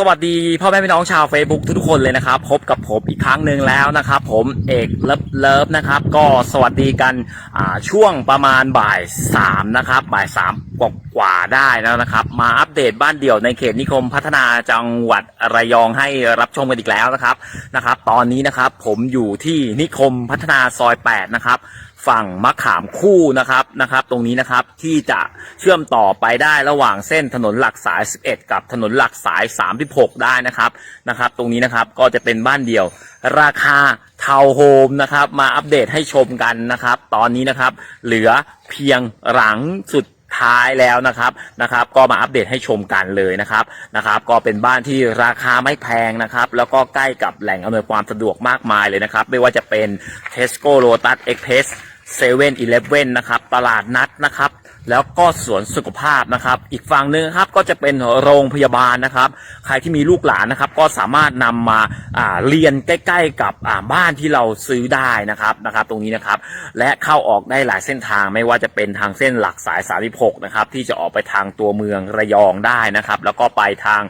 สวัสดีพ่อแม่พี่น้องชาว Facebook ทุกๆคนเลยนะครับ พบกับผมอีกครั้งหนึ่งแล้วนะครับ ผมเอกเลิฟเลิฟนะครับ ก็สวัสดีกันช่วงประมาณบ่ายสามนะครับบ่ายสามกว่าได้แล้วนะครับ มาอัปเดตบ้านเดี่ยวในเขตนิคมพัฒนาจังหวัดระยองให้รับชมกันอีกแล้วนะครับนะครับ ตอนนี้นะครับผมอยู่ที่นิคมพัฒนาซอย8นะครับ ฝั่งมะขามคู่นะครับนะครับ ตรงนี้นะครับที่จะเชื่อมต่อไปได้ระหว่างเส้นถนนหลักสาย 11 กับถนนหลักสาย 36 ได้นะครับนะครับ ตรงนี้นะครับก็จะเป็นบ้านเดี่ยว ราคาทาวน์โฮมนะครับ มาอัปเดตให้ชมกันนะครับ ตอนนี้นะครับ เหลือเพียงหลังสุดท้ายแล้วนะครับนะครับ ก็มาอัปเดตให้ชมกันเลยนะครับนะครับ ก็เป็นบ้านที่ราคาไม่แพงนะครับ แล้วก็ใกล้กับแหล่งอำนวยความสะดวกมากมายเลยนะครับ ไม่ว่าจะเป็น Tesco Lotus Express เซเว่นอีเลฟเว่นนะครับ ตลาดนัดนะครับ แล้วก็สวนสุขภาพนะครับ อีกฝั่งหนึ่งครับก็จะเป็นโรงพยาบาลนะครับ ใครที่มีลูกหลานนะครับ ก็สามารถนำมาอ่าเรียนใกล้ ๆ กับบ้านที่เราซื้อได้นะครับนะครับ ตรงนี้นะครับ และเข้าออกได้หลายเส้นทางไม่ว่าจะเป็นทางเส้นหลักสาย 36 นะครับ ที่จะออกไปทางตัวเมืองระยองได้นะครับ แล้วก็ไปทาง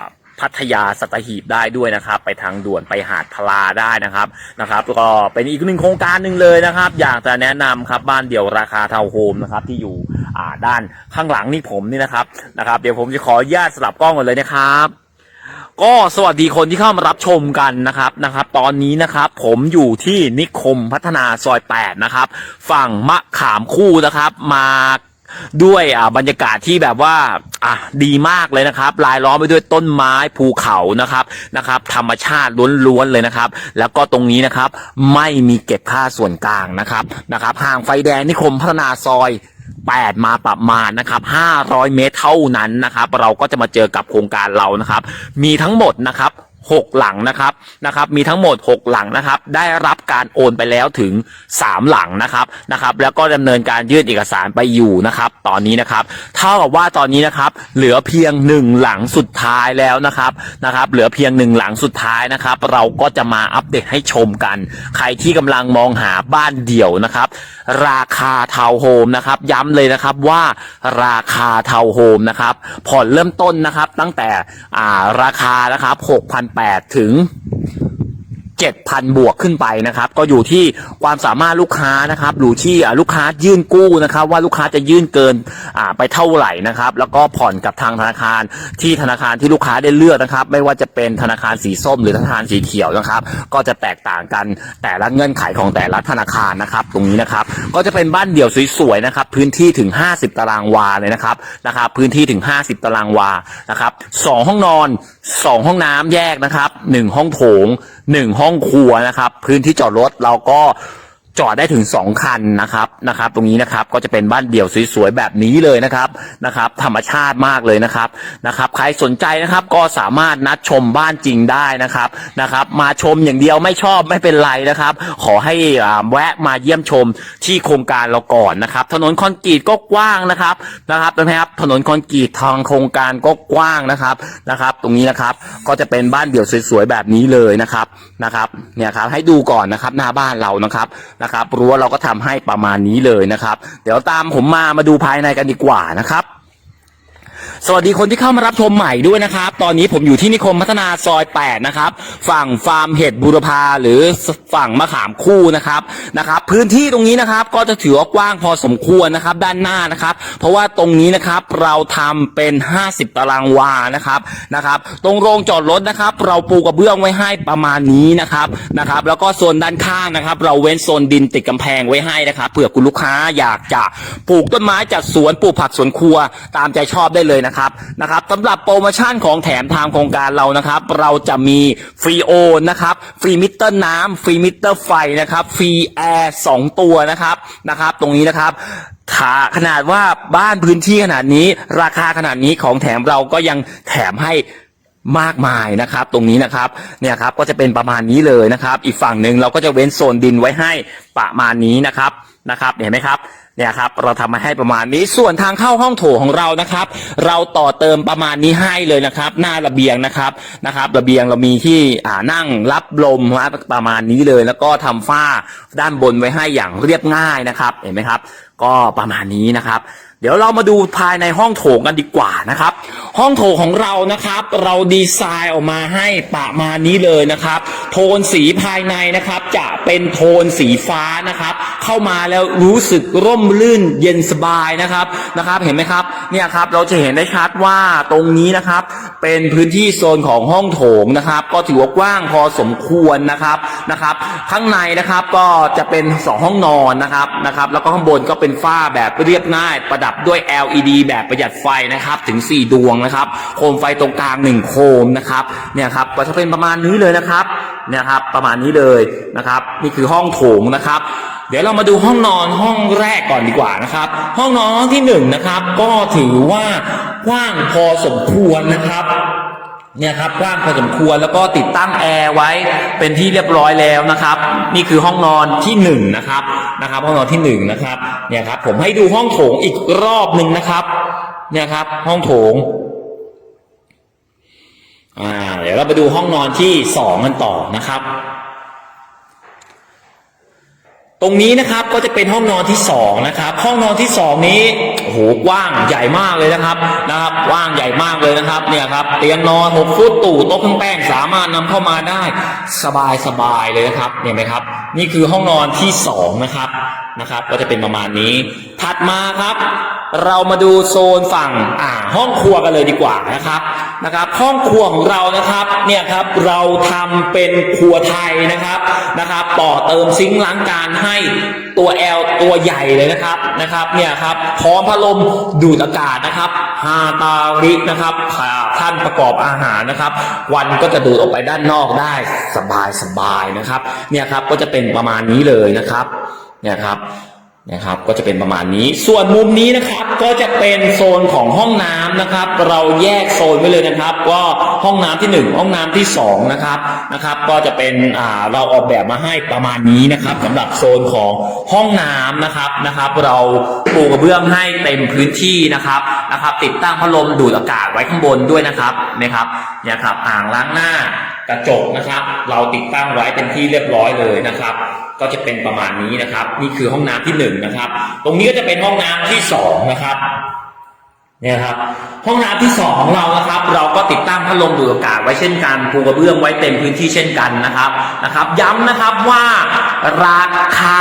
า พัทยาสัตหีบได้ด้วยนะครับ ไปทางด่วนไปหาดพลาได้นะครับนะครับก็เป็นอีกหนึ่งโครงการหนึ่งเลยนะครับ อยากจะแนะนำครับบ้านเดี่ยวราคาเทาวน์โฮมนะครับที่อยู่อ่าด้านข้างหลังนี่ผมนี่นะครับนะครับเดี๋ยวผมจะขออนุญาตสลับกล้องก่อนเลยนะครับก็สวัสดีคนที่เข้ามารับชมกันนะครับนะครับ ตอนนี้นะครับผมอยู่ที่นิคมพัฒนาซอย8นะครับ ฝั่งมะขามคู่นะครับ มา ด้วยอ่าบรรยากาศที่แบบว่าอะดีมากเลยนะครับรายล้อมไปด้วยต้นไม้ภูเขานะครับนะครับธรรมชาติล้วนๆเลยนะครับ แล้วก็ตรงนี้นะครับไม่มีเก็บค่าส่วนกลางนะครับนะครับห่างไฟแดงนิคมพัฒนาซอย8มาประมาณนะครับ500 เมตรเท่านั้นนะครับ เราก็จะมาเจอกับโครงการเรานะครับ มีทั้งหมดนะครับ 6หลังนะครับนะครับ มีทั้งหมด 6 หลังนะครับ ได้รับการโอนไปแล้วถึง 3 หลังนะครับนะครับ แล้วก็ดำเนินการยื่นเอกสารไปอยู่นะครับ ตอนนี้นะครับ เท่ากับว่าตอนนี้นะครับ เหลือเพียง 1 หลังสุดท้ายแล้วนะครับนะครับ เหลือเพียง 1 หลังสุดท้ายนะครับ เราก็จะมาอัปเดตให้ชมกัน ใครที่กำลังมองหาบ้านเดี่ยวนะครับ ราคาทาวน์โฮมนะครับ ย้ำเลยนะครับว่าราคาทาวน์โฮมนะครับ ผ่อนเริ่มต้นนะครับตั้งแต่อ่าราคานะครับ8 ถึง 7,000 บวกขึ้นไปนะครับ ก็อยู่ที่ความสามารถลูกค้านะครับอยู่ที่ลูกค้ายื่นกู้นะครับ ว่าลูกค้าจะยื่นเกินไปเท่าไหร่นะครับ แล้วก็ผ่อนกับทางธนาคารที่ธนาคารที่ลูกค้าได้เลือกนะครับ ไม่ว่าจะเป็นธนาคารสีส้มหรือธนาคารสีเขียวนะครับ ก็จะแตกต่างกันแต่ละเงื่อนไขของแต่ละธนาคารนะครับ ตรงนี้นะครับ ก็จะเป็นบ้านเดี่ยวสวยๆนะครับ พื้นที่ถึง 50 ตารางวาเลยนะครับนะครับ พื้นที่ถึง 50 ตารางวานะครับสองห้องนอนสองห้องน้ำแยกนะครับหนึ่งห้องโถงหนึ่งห้องครัวนะครับ พื้นที่จอดรถเราก็ จอดได้ถึง 2 คันนะครับนะครับ ตรงนี้นะครับก็จะเป็นบ้านเดี่ยวสวยๆแบบนี้เลยนะครับนะครับธรรมชาติมากเลยนะครับนะครับใครสนใจนะครับก็สามารถนัดชมบ้านจริงได้นะครับนะครับ มาชมอย่างเดียวไม่ชอบไม่เป็นไรนะครับ ขอให้แวะมาเยี่ยมชมที่โครงการเราก่อนนะครับ ถนนคอนกรีตก็กว้างนะครับนะครับนะครับถนนคอนกรีตทางโครงการก็กว้างนะครับนะครับ ตรงนี้นะครับก็จะเป็นบ้านเดี่ยวสวยๆแบบนี้เลยนะครับนะครับเนี่ยครับให้ดูก่อนนะครับหน้าบ้านเรานะครับนะครับรั้วเราก็ทำให้ประมาณนี้เลยนะครับ เดี๋ยวตามผมมามาดูภายในกันดีกว่านะครับ สวัสดีคนที่เข้ามารับชมใหม่ด้วยนะครับ ตอนนี้ผมอยู่ที่นิคมพัฒนาซอย 8 นะครับ ฝั่งฟาร์มเห็ดบูรพาหรือฝั่งมะขามคู่นะครับนะครับ พื้นที่ตรงนี้นะครับก็จะถือว่ากว้างพอสมควรนะครับ ด้านหน้านะครับ เพราะว่าตรงนี้นะครับเราทำเป็น 50 ตารางวานะครับนะครับ ตรงโรงจอดรถนะครับ เราปูกระเบื้องไว้ให้ประมาณนี้นะครับนะครับ แล้วก็โซนด้านข้างนะครับ เราเว้นโซนดินติดกำแพงไว้ให้นะครับเผื่อคุณลูกค้าอยากจะปลูกต้นไม้จัดสวนปลูกผักสวนครัวตามใจชอบได้เลยนะะครับนะครับสำหรับโปรโมชั่นของแถมทางโครงการเรานะครับ เราจะมีฟรีโอนนะครับฟรีมิเตอร์น้ำฟรีมิเตอร์ไฟนะครับฟรีแอร์สองตัวนะครับนะครับ ตรงนี้นะครับถาขนาดว่าบ้านพื้นที่ขนาดนี้ ราคาขนาดนี้ของแถมเราก็ยังแถมให้มากมายนะครับ ตรงนี้นะครับเนี่ยครับก็จะเป็นประมาณนี้เลยนะครับ อีกฝั่งหนึ่งเราก็จะเว้นโซนดินไว้ให้ประมาณนี้นะครับนะครับเห็นไหมครับ เนี่ยครับเราทำมาให้ประมาณนี้ส่วนทางเข้าห้องโถงของเรานะครับ เราต่อเติมประมาณนี้ให้เลยนะครับ หน้าระเบียงนะครับนะครับระเบียงเรามีที่อ่านั่งรับลมนะประมาณนี้เลย แล้วก็ทำฝ้าด้านบนไว้ให้อย่างเรียบง่ายนะครับ เห็นไหมครับ ก็ประมาณนี้นะครับ เดี๋ยวเรามาดูภายในห้องโถงกันดีกว่านะครับ ห้องโถงของเรานะครับ เราดีไซน์ออกมาให้ประมาณนี้เลยนะครับ โทนสีภายในนะครับ จะเป็นโทนสีฟ้านะครับ เข้ามาแล้วรู้สึกร่มรื่นเย็นสบายนะครับนะครับ เห็นไหมครับเนี่ยครับเราจะเห็นได้ชัดว่าตรงนี้นะครับ เป็นพื้นที่โซนของห้องโถงนะครับ ก็ถือว่ากว้างพอสมควรนะครับนะครับ ข้างในนะครับก็จะเป็นสองห้องนอนนะครับนะครับ แล้วก็ข้างบนก็เป็นฝ้าแบบเรียบง่ายประดับด้วย LED แบบประหยัดไฟนะครับ ถึง 4 ดวงนะครับ โคมไฟตรงกลาง 1 โคมนะครับ เนี่ยครับก็จะเป็นประมาณนี้เลยนะครับ เนี่ยครับ ประมาณนี้เลยนะครับ นี่คือห้องโถงนะครับเดี๋ยวเรามาดูห้องนอนห้องแรกก่อนดีกว่านะครับ ห้องนอนห้องที่หนึ่งนะครับ ก็ถือว่ากว้างพอสมควรนะครับ เนี่ยครับกว้างพอสมควรแล้วก็ติดตั้งแอร์ไว้เป็นที่เรียบร้อยแล้วนะครับ นี่คือห้องนอนที่หนึ่งนะครับนะครับ ห้องนอนที่หนึ่งนะครับเนี่ยครับ ผมให้ดูห้องโถงอีกรอบหนึ่งนะครับ เนี่ยครับ ห้องโถงอ่าเดี๋ยวเราไปดูห้องนอนที่สองกันต่อนะครับ ตรงนี้นะครับก็จะเป็นห้องนอนที่สองนะครับห้องนอนที่สองนี้โอ้โหกว้างใหญ่มากเลยนะครับนะครับกว้างใหญ่มากเลยนะครับเนี่ยครับเตียงนอนหกฟุตตู่โต๊ะเครื่องแป้งสามารถนำเข้ามาได้สบายสบายเลยนะครับเห็นไหมครับ นี่คือห้องนอนที่สองนะครับนะครับ ก็จะเป็นประมาณนี้ ถัดมาครับ เรามาดูโซนฝั่งอ่าห้องครัวกันเลยดีกว่านะครับนะครับ ห้องครัวของเรานะครับเนี่ยครับเราทำเป็นครัวไทยนะครับนะครับ ต่อเติมซิงค์ล้างจานให้ตัว L ตัวใหญ่เลยนะครับนะครับเนี่ยครับพร้อมพัดลมดูดอากาศนะครับฮาตารินะครับอ่าท่านประกอบอาหารนะครับ วันก็จะดูดออกไปด้านนอกได้สบายสบายนะครับ เนี่ยครับก็จะเป็นประมาณนี้เลยนะครับเนี่ยครับ นะครับ ก็จะเป็นประมาณนี้ ส่วนมุมนี้นะครับ ก็จะเป็นโซนของห้องน้ำนะครับ เราแยกโซนไว้เลยนะครับ ก็ห้องน้ำที่หนึ่งห้องน้ำที่สองนะครับนะครับ ก็จะเป็นอ่าเราออกแบบมาให้ประมาณนี้นะครับสำหรับโซนของห้องน้ำนะครับนะครับ เราปูกระเบื้องให้เต็มพื้นที่นะครับนะครับ ติดตั้งพัดลมดูดอากาศไว้ข้างบนด้วยนะครับนะครับเนี่ยครับอ่างล้างหน้า กระจกนะครับ เราติดตั้งไว้เป็นที่เรียบร้อยเลยนะครับ ก็จะเป็นประมาณนี้นะครับ นี่คือห้องน้ำที่หนึ่งนะครับ ตรงนี้ก็จะเป็นห้องน้ำที่สองนะครับเนี่ยครับ ห้องน้ำที่สองของเรานะครับ เราก็ติดตั้งพัดลมดูดอากาศไว้เช่นกันปูกระเบื้องไว้เต็มพื้นที่เช่นกันนะครับนะครับ ย้ำนะครับว่าราคา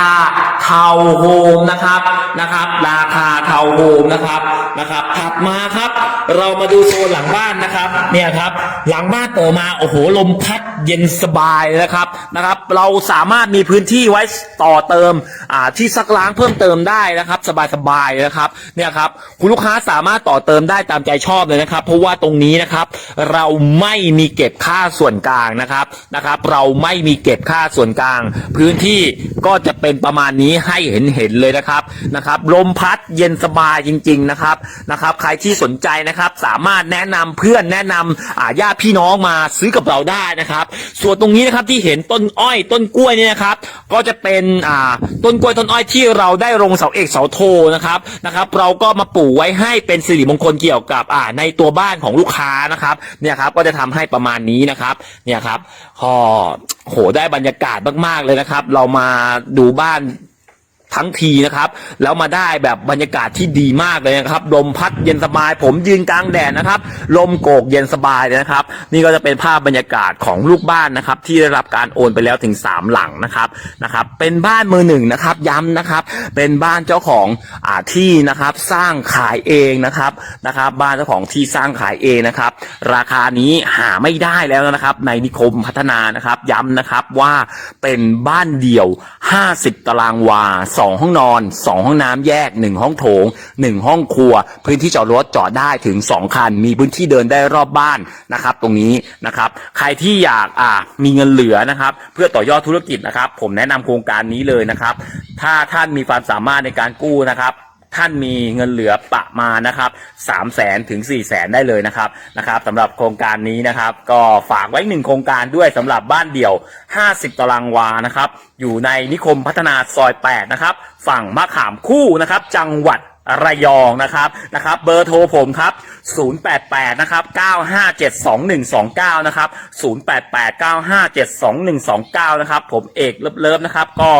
เทาโฮมนะครับนะครับ ราคาเทาโฮมนะครับ นะครับ ถัดมาครับ เรามาดูโซนหลังบ้านนะครับ เนี่ยครับ หลังบ้านเปิดมา โอ้โห ลมพัดเย็นสบายนะครับ นะครับ เราสามารถมีพื้นที่ไว้ต่อเติม อ่า ที่ซักล้างเพิ่มเติมได้นะครับ สบายๆนะครับ เนี่ยครับ คุณลูกค้าสามารถต่อเติมได้ตามใจชอบเลยนะครับ เพราะว่าตรงนี้นะครับ เราไม่มีเก็บค่าส่วนกลางนะครับ นะครับ เราไม่มีเก็บค่าส่วนกลาง พื้นที่ก็จะเป็นประมาณนี้ให้เห็นเห็นๆเลยนะครับ นะครับ ลมพัดเย็นสบายจริง ๆ นะครับนะครับ ใครที่สนใจนะครับ สามารถแนะนำเพื่อนแนะนำอ่าญาติพี่น้องมาซื้อกับเราได้นะครับ ส่วนตรงนี้นะครับที่เห็นต้นอ้อยต้นกล้วยเนี่ยนะครับ ก็จะเป็นอ่าต้นกล้วยต้นอ้อยที่เราได้ลงเสาเอกเสาโทนะครับนะครับ เราก็มาปลูกไว้ให้เป็นสิริมงคลเกี่ยวกับอ่าในตัวบ้านของลูกค้านะครับเนี่ยครับก็จะทำให้ประมาณนี้นะครับเนี่ยครับพอโหได้บรรยากาศมากๆเลยนะครับ เรามาดูบ้าน ทั้งทีนะครับ แล้วมาได้แบบบรรยากาศที่ดีมากเลยนะครับ ลมพัดเย็นสบาย ผมยืนกลางแดดนะครับ ลมโกกเย็นสบายเลยนะครับ นี่ก็จะเป็นภาพบรรยากาศของลูกบ้านนะครับ ที่ได้รับการโอนไปแล้วถึง 3 หลังนะครับนะครับ เป็นบ้านมือหนึ่งนะครับ ย้ำนะครับ เป็นบ้านเจ้าของอ่าที่นะครับ สร้างขายเองนะครับนะครับ บ้านเจ้าของที่สร้างขายเองนะครับ ราคานี้หาไม่ได้แล้วนะครับ ในนิคมพัฒนานะครับ ย้ำนะครับว่าเป็นบ้านเดี่ยว 50 ตารางวา2 ห้องนอน 2 ห้องน้ำแยก 1 ห้องโถง 1 ห้องครัว พื้นที่จอดรถจอดได้ถึง 2 คัน มีพื้นที่เดินได้รอบบ้านนะครับ ตรงนี้นะครับ ใครที่อยากอ่ามีเงินเหลือนะครับ เพื่อต่อยอดธุรกิจนะครับ ผมแนะนำโครงการนี้เลยนะครับ ถ้าท่านมีความสามารถในการกู้นะครับ ท่านมีเงินเหลือประมาณนะครับสามแสนถึงสี่แสนได้เลยนะครับนะครับสำหรับโครงการนี้นะครับ ก็ฝากไว้หนึ่งโครงการด้วยสำหรับบ้านเดี่ยว 50 ตารางวานะครับอยู่ในนิคมพัฒนาซอย 8 นะครับ ฝั่งมะขามคู่นะครับ จังหวัดระยองนะครับนะครับเบอร์โทรผมครับ 088 นะครับ 9572129 นะครับ 088 9572129 นะครับ ผมเอกเลิฟๆนะครับ ก็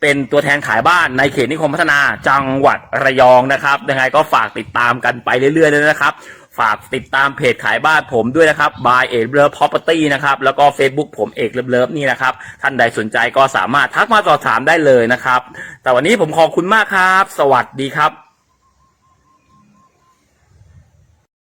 เป็นตัวแทนขายบ้านในเขตนิคมพัฒนาจังหวัดระยองนะครับยังไงก็ฝากติดตามกันไปเรื่อยๆเลยนะครับ ฝากติดตามเพจขายบ้านผมด้วยนะครับ by เอกเลิฟ property นะครับแล้วก็ Facebook ผมเอกเลิฟเลิฟนี่นะครับ ท่านใดสนใจก็สามารถทักมาสอบถามได้เลยนะครับ แต่วันนี้ผมขอบคุณมากครับ สวัสดีครับ